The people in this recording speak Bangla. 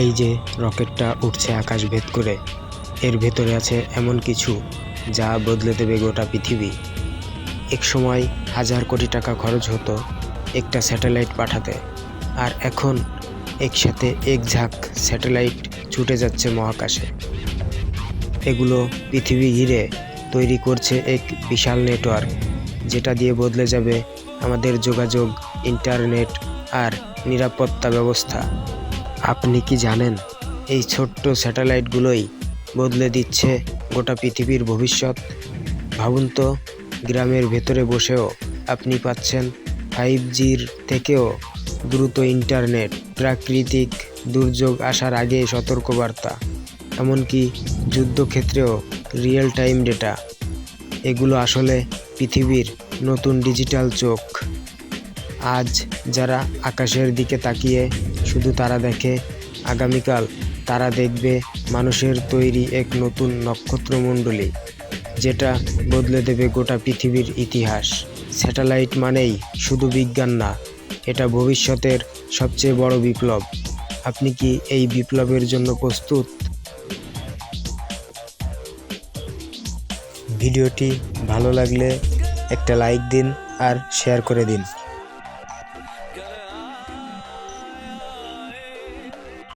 এই যে রকেটটা উঠছে আকাশ ভেদ করে, এর ভেতরে আছে এমন কিছু যা বদলে দেবে গোটা পৃথিবী। এক সময় হাজার কোটি টাকা খরচ হতো একটা স্যাটেলাইট পাঠাতে, আর এখন একসাথে এক ঝাঁক স্যাটেলাইট ছুটে যাচ্ছে মহাকাশে। এগুলো পৃথিবী ঘিরে তৈরি করছে এক বিশাল নেটওয়ার্ক, যেটা দিয়ে বদলে যাবে আমাদের যোগাযোগ, ইন্টারনেট আর নিরাপত্তা ব্যবস্থা। আপনি কি জানেন, এই ছোট্ট স্যাটেলাইটগুলোই বদলে দিচ্ছে গোটা পৃথিবীর ভবিষ্যৎ? ভাবুন তো, গ্রামের ভেতরে বসেও আপনি পাচ্ছেন ফাইভ জির থেকেও দ্রুত ইন্টারনেট। প্রাকৃতিক দুর্যোগ আসার আগে সতর্কবার্তা, এমনকি যুদ্ধক্ষেত্রেও রিয়েল টাইম ডেটা। এগুলো আসলে পৃথিবীর নতুন ডিজিটাল চোখ। আজ যারা আকাশের দিকে তাকিয়ে শুধু তারা দেখে, আগামীকাল তারা দেখবে মানুষের তৈরি এক নতুন নক্ষত্রমণ্ডলী, যেটা বদলে দেবে গোটা পৃথিবীর ইতিহাস। স্যাটেলাইট মানেই শুধু বিজ্ঞান না, এটা ভবিষ্যতের সবচেয়ে বড় বিপ্লব। আপনি কি এই বিপ্লবের জন্য প্রস্তুত? ভিডিওটি ভালো লাগলে একটা লাইক দিন আর শেয়ার করে দিন।